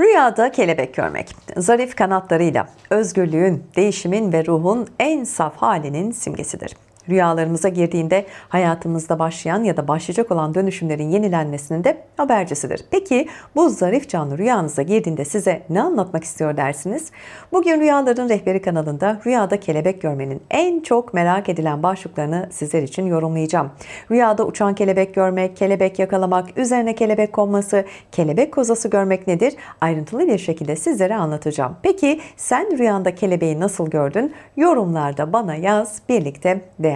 Rüyada kelebek görmek, zarif kanatlarıyla özgürlüğün, değişimin ve ruhun en saf halinin simgesidir. Rüyalarımıza girdiğinde hayatımızda başlayan ya da başlayacak olan dönüşümlerin yenilenmesinin de habercisidir. Peki bu zarif canlı rüyanıza girdiğinde size ne anlatmak istiyor dersiniz? Bugün Rüyaların Rehberi kanalında rüyada kelebek görmenin en çok merak edilen başlıklarını sizler için yorumlayacağım. Rüyada uçan kelebek görmek, kelebek yakalamak, üzerine kelebek konması, kelebek kozası görmek nedir? Ayrıntılı bir şekilde sizlere anlatacağım. Peki sen rüyanda kelebeği nasıl gördün? Yorumlarda bana yaz, birlikte değerlendirelim.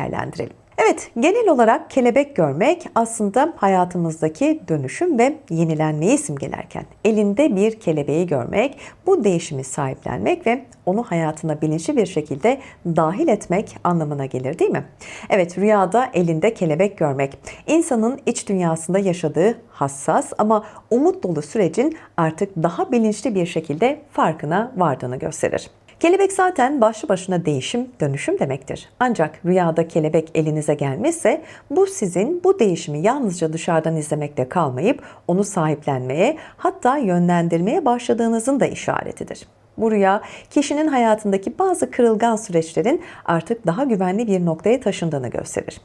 Evet, genel olarak kelebek görmek aslında hayatımızdaki dönüşüm ve yenilenmeyi simgelerken elinde bir kelebeği görmek, bu değişimi sahiplenmek ve onu hayatına bilinçli bir şekilde dahil etmek anlamına gelir değil mi? Evet, rüyada elinde kelebek görmek insanın iç dünyasında yaşadığı hassas ama umut dolu sürecin artık daha bilinçli bir şekilde farkına vardığını gösterir. Kelebek zaten başlı başına değişim, dönüşüm demektir. Ancak rüyada kelebek elinize gelmişse bu sizin bu değişimi yalnızca dışarıdan izlemekle kalmayıp onu sahiplenmeye hatta yönlendirmeye başladığınızın da işaretidir. Bu rüya kişinin hayatındaki bazı kırılgan süreçlerin artık daha güvenli bir noktaya taşındığını gösterir.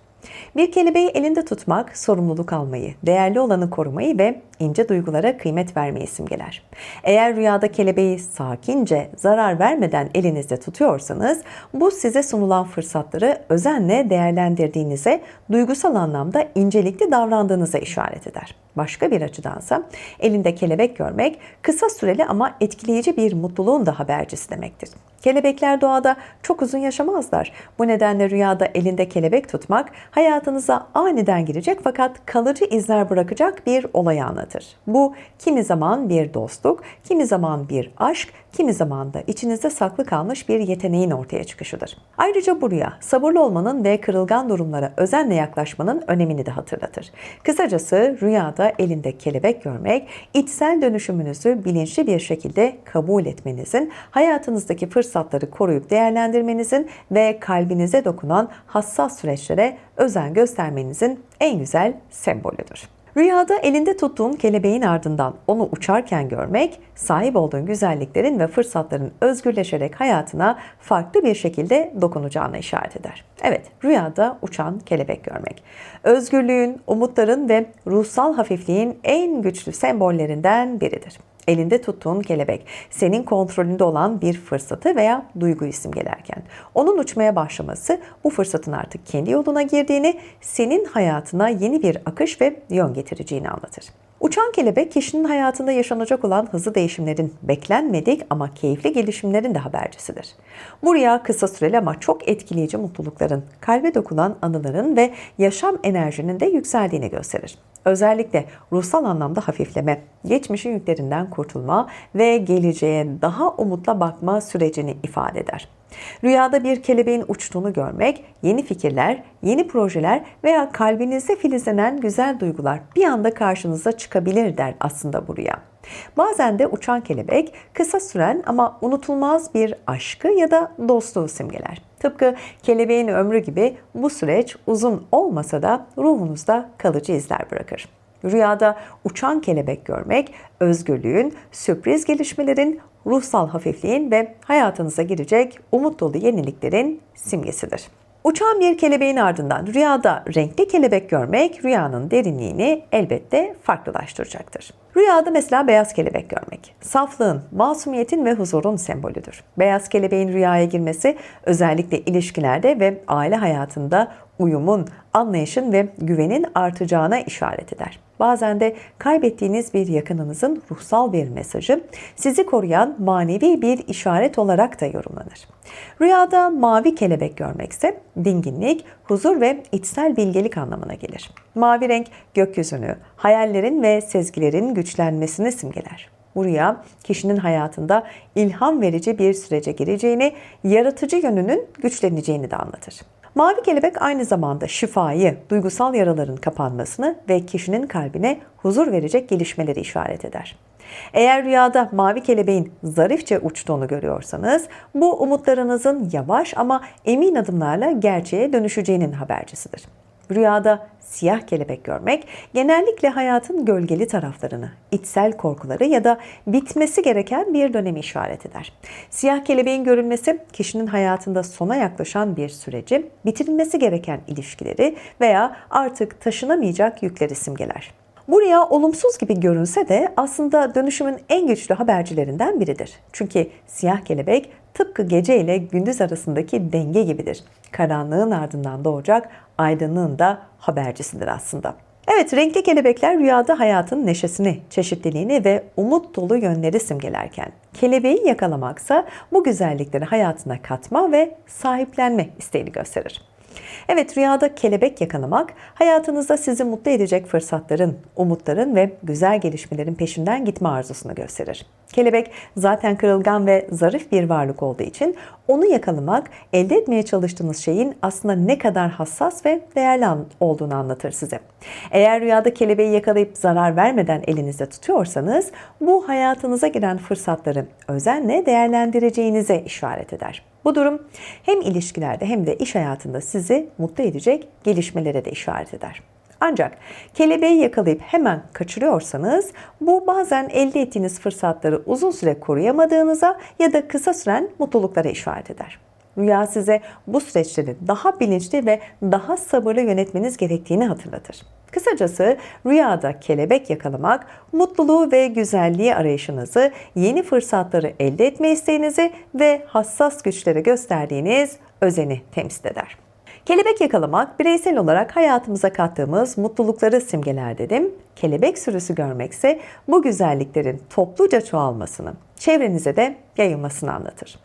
Bir kelebeği elinde tutmak, sorumluluk almayı, değerli olanı korumayı ve ince duygulara kıymet vermeyi simgeler. Eğer rüyada kelebeği sakince, zarar vermeden elinizde tutuyorsanız, bu size sunulan fırsatları özenle değerlendirdiğinize, duygusal anlamda incelikli davrandığınıza işaret eder. Başka bir açıdansa elinde kelebek görmek kısa süreli ama etkileyici bir mutluluğun da habercisi demektir. Kelebekler doğada çok uzun yaşamazlar. Bu nedenle rüyada elinde kelebek tutmak hayatınıza aniden girecek fakat kalıcı izler bırakacak bir olay anlatır. Bu kimi zaman bir dostluk, kimi zaman bir aşk, kimi zaman da içinizde saklı kalmış bir yeteneğin ortaya çıkışıdır. Ayrıca bu rüya sabırlı olmanın ve kırılgan durumlara özenle yaklaşmanın önemini de hatırlatır. Kısacası rüyada elinde kelebek görmek, içsel dönüşümünüzü bilinçli bir şekilde kabul etmenizin, hayatınızdaki fırsatları koruyup değerlendirmenizin ve kalbinize dokunan hassas süreçlere özen göstermenizin en güzel sembolüdür. Rüyada elinde tuttuğun kelebeğin ardından onu uçarken görmek, sahip olduğun güzelliklerin ve fırsatların özgürleşerek hayatına farklı bir şekilde dokunacağına işaret eder. Evet, rüyada uçan kelebek görmek. Özgürlüğün, umutların ve ruhsal hafifliğin en güçlü sembollerinden biridir. Elinde tuttuğun kelebek senin kontrolünde olan bir fırsatı veya duyguyu simgelerken onun uçmaya başlaması bu fırsatın artık kendi yoluna girdiğini, senin hayatına yeni bir akış ve yön getireceğini anlatır. Uçan kelebek kişinin hayatında yaşanacak olan hızlı değişimlerin, beklenmedik ama keyifli gelişimlerin de habercisidir. Bu rüya kısa süreli ama çok etkileyici mutlulukların, kalbe dokunan anıların ve yaşam enerjinin de yükseldiğini gösterir. Özellikle ruhsal anlamda hafifleme, geçmişin yüklerinden kurtulma ve geleceğe daha umutla bakma sürecini ifade eder. Rüyada bir kelebeğin uçtuğunu görmek, yeni fikirler, yeni projeler veya kalbinizde filizlenen güzel duygular bir anda karşınıza çıkabilir der aslında bu rüya. Bazen de uçan kelebek kısa süren ama unutulmaz bir aşkı ya da dostluğu simgeler. Tıpkı kelebeğin ömrü gibi bu süreç uzun olmasa da ruhunuzda kalıcı izler bırakır. Rüyada uçan kelebek görmek, özgürlüğün, sürpriz gelişmelerin, ruhsal hafifliğin ve hayatınıza girecek umut dolu yeniliklerin simgesidir. Uçan bir kelebeğin ardından rüyada renkli kelebek görmek rüyanın derinliğini elbette farklılaştıracaktır. Rüyada mesela beyaz kelebek görmek, saflığın, masumiyetin ve huzurun sembolüdür. Beyaz kelebeğin rüyaya girmesi özellikle ilişkilerde ve aile hayatında uyumun, anlayışın ve güvenin artacağına işaret eder. Bazen de kaybettiğiniz bir yakınınızın ruhsal bir mesajı sizi koruyan manevi bir işaret olarak da yorumlanır. Rüyada mavi kelebek görmekse dinginlik, huzur ve içsel bilgelik anlamına gelir. Mavi renk gökyüzünü, hayallerin ve sezgilerin güçlenmesini simgeler. Bu rüya kişinin hayatında ilham verici bir sürece gireceğini, yaratıcı yönünün güçleneceğini de anlatır. Mavi kelebek aynı zamanda şifayı, duygusal yaraların kapanmasını ve kişinin kalbine huzur verecek gelişmeleri işaret eder. Eğer rüyada mavi kelebeğin zarifçe uçtuğunu görüyorsanız, bu umutlarınızın yavaş ama emin adımlarla gerçeğe dönüşeceğinin habercisidir. Rüyada siyah kelebek görmek genellikle hayatın gölgeli taraflarını, içsel korkuları ya da bitmesi gereken bir dönemi işaret eder. Siyah kelebeğin görülmesi kişinin hayatında sona yaklaşan bir süreci, bitirilmesi gereken ilişkileri veya artık taşınamayacak yükleri simgeler. Bu rüya olumsuz gibi görünse de aslında dönüşümün en güçlü habercilerinden biridir. Çünkü siyah kelebek tıpkı gece ile gündüz arasındaki denge gibidir. Karanlığın ardından doğacak aydınlığın da habercisidir aslında. Evet, renkli kelebekler rüyada hayatın neşesini, çeşitliliğini ve umut dolu yönleri simgelerken, kelebeği yakalamaksa bu güzellikleri hayatına katma ve sahiplenme isteğini gösterir. Evet rüyada kelebek yakalamak hayatınızda sizi mutlu edecek fırsatların, umutların ve güzel gelişmelerin peşinden gitme arzusunu gösterir. Kelebek zaten kırılgan ve zarif bir varlık olduğu için onu yakalamak elde etmeye çalıştığınız şeyin aslında ne kadar hassas ve değerli olduğunu anlatır size. Eğer rüyada kelebeği yakalayıp zarar vermeden elinizde tutuyorsanız bu hayatınıza giren fırsatları özenle değerlendireceğinize işaret eder. Bu durum hem ilişkilerde hem de iş hayatında sizi mutlu edecek gelişmelere de işaret eder. Ancak kelebeği yakalayıp hemen kaçırıyorsanız bu bazen elde ettiğiniz fırsatları uzun süre koruyamadığınıza ya da kısa süren mutluluklara işaret eder. Rüya size bu süreçleri daha bilinçli ve daha sabırlı yönetmeniz gerektiğini hatırlatır. Kısacası rüyada kelebek yakalamak, mutluluğu ve güzelliği arayışınızı, yeni fırsatları elde etme isteğinizi ve hassas güçlere gösterdiğiniz özeni temsil eder. Kelebek yakalamak bireysel olarak hayatımıza kattığımız mutlulukları simgeler dedim. Kelebek sürüsü görmekse bu güzelliklerin topluca çoğalmasını, çevrenize de yayılmasını anlatır.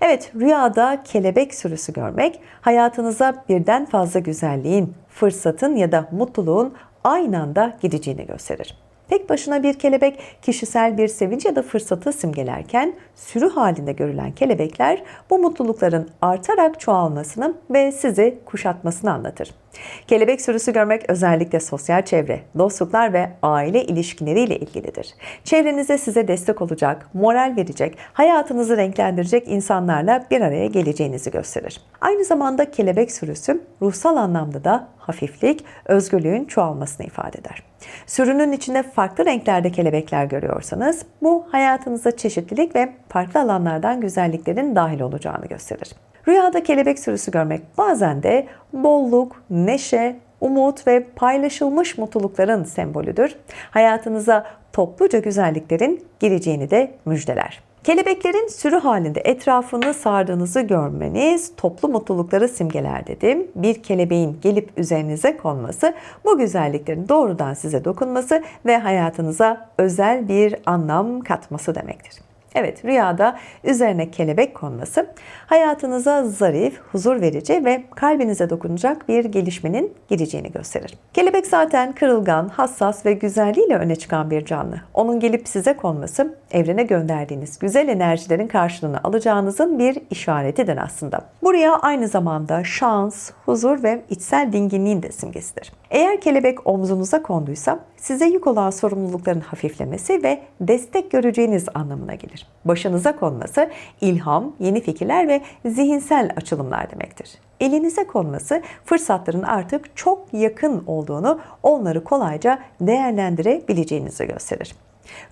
Evet, rüyada kelebek sürüsü görmek hayatınıza birden fazla güzelliğin, fırsatın ya da mutluluğun aynı anda gideceğini gösterir. Tek başına bir kelebek kişisel bir sevinç ya da fırsatı simgelerken sürü halinde görülen kelebekler bu mutlulukların artarak çoğalmasını ve sizi kuşatmasını anlatır. Kelebek sürüsü görmek özellikle sosyal çevre, dostluklar ve aile ilişkileriyle ilgilidir. Çevrenizde size destek olacak, moral verecek, hayatınızı renklendirecek insanlarla bir araya geleceğinizi gösterir. Aynı zamanda kelebek sürüsü ruhsal anlamda da hafiflik, özgürlüğün çoğalmasını ifade eder. Sürünün içinde farklı renklerde kelebekler görüyorsanız bu hayatınıza çeşitlilik ve farklı alanlardan güzelliklerin dahil olacağını gösterir. Rüyada kelebek sürüsü görmek bazen de bolluk, neşe, umut ve paylaşılmış mutlulukların sembolüdür. Hayatınıza topluca güzelliklerin gireceğini de müjdeler. Kelebeklerin sürü halinde etrafını sardığınızı görmeniz toplu mutlulukları simgeler dedim. Bir kelebeğin gelip üzerinize konması, bu güzelliklerin doğrudan size dokunması ve hayatınıza özel bir anlam katması demektir. Evet, rüyada üzerine kelebek konması hayatınıza zarif, huzur verici ve kalbinize dokunacak bir gelişmenin gireceğini gösterir. Kelebek zaten kırılgan, hassas ve güzelliğiyle öne çıkan bir canlı. Onun gelip size konması evrene gönderdiğiniz güzel enerjilerin karşılığını alacağınızın bir işaretidir aslında. Bu rüya aynı zamanda şans, huzur ve içsel dinginliğin de simgesidir. Eğer kelebek omzunuza konduysa size yük olan sorumlulukların hafiflemesi ve destek göreceğiniz anlamına gelir. Başınıza konması ilham, yeni fikirler ve zihinsel açılımlar demektir. Elinize konması fırsatların artık çok yakın olduğunu, onları kolayca değerlendirebileceğinizi gösterir.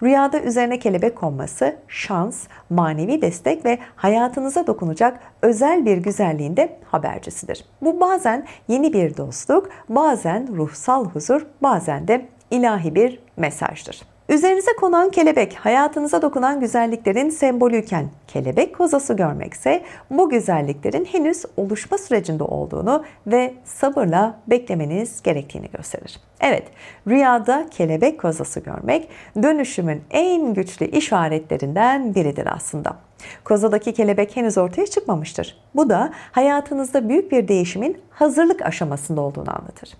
Rüyada üzerine kelebek konması şans, manevi destek ve hayatınıza dokunacak özel bir güzelliğin de habercisidir. Bu bazen yeni bir dostluk, bazen ruhsal huzur, bazen de ilahi bir mesajdır. Üzerinize konan kelebek hayatınıza dokunan güzelliklerin sembolüyken kelebek kozası görmekse bu güzelliklerin henüz oluşma sürecinde olduğunu ve sabırla beklemeniz gerektiğini gösterir. Evet, rüyada kelebek kozası görmek dönüşümün en güçlü işaretlerinden biridir aslında. Kozadaki kelebek henüz ortaya çıkmamıştır. Bu da hayatınızda büyük bir değişimin hazırlık aşamasında olduğunu anlatır.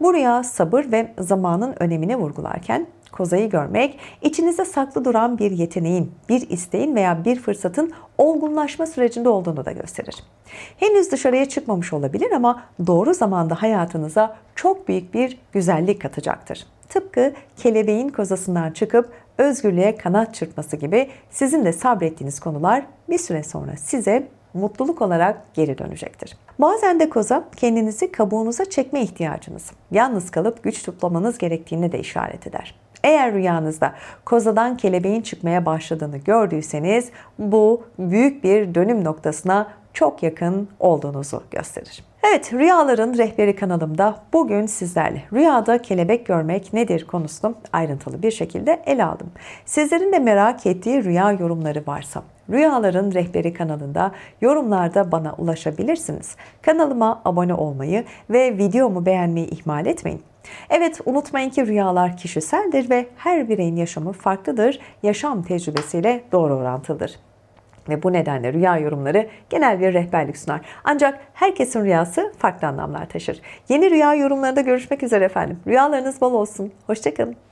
Bu rüya sabır ve zamanın önemini vurgularken kozayı görmek, içinizde saklı duran bir yeteneğin, bir isteğin veya bir fırsatın olgunlaşma sürecinde olduğunu da gösterir. Henüz dışarıya çıkmamış olabilir ama doğru zamanda hayatınıza çok büyük bir güzellik katacaktır. Tıpkı kelebeğin kozasından çıkıp özgürlüğe kanat çırpması gibi sizin de sabrettiğiniz konular bir süre sonra size mutluluk olarak geri dönecektir. Bazen de koza kendinizi kabuğunuza çekme ihtiyacınız, yalnız kalıp güç toplamanız gerektiğini de işaret eder. Eğer rüyanızda kozadan kelebeğin çıkmaya başladığını gördüyseniz bu büyük bir dönüm noktasına çok yakın olduğunuzu gösterir. Evet, Rüyaların Rehberi kanalımda bugün sizlerle rüyada kelebek görmek nedir konusunu ayrıntılı bir şekilde ele aldım. Sizlerin de merak ettiği rüya yorumları varsa Rüyaların Rehberi kanalında yorumlarda bana ulaşabilirsiniz. Kanalıma abone olmayı ve videomu beğenmeyi ihmal etmeyin. Evet unutmayın ki rüyalar kişiseldir ve her bireyin yaşamı farklıdır. Yaşam tecrübesiyle doğru orantılıdır. Ve bu nedenle rüya yorumları genel bir rehberlik sunar. Ancak herkesin rüyası farklı anlamlar taşır. Yeni rüya yorumlarında görüşmek üzere efendim. Rüyalarınız bol olsun. Hoşçakalın.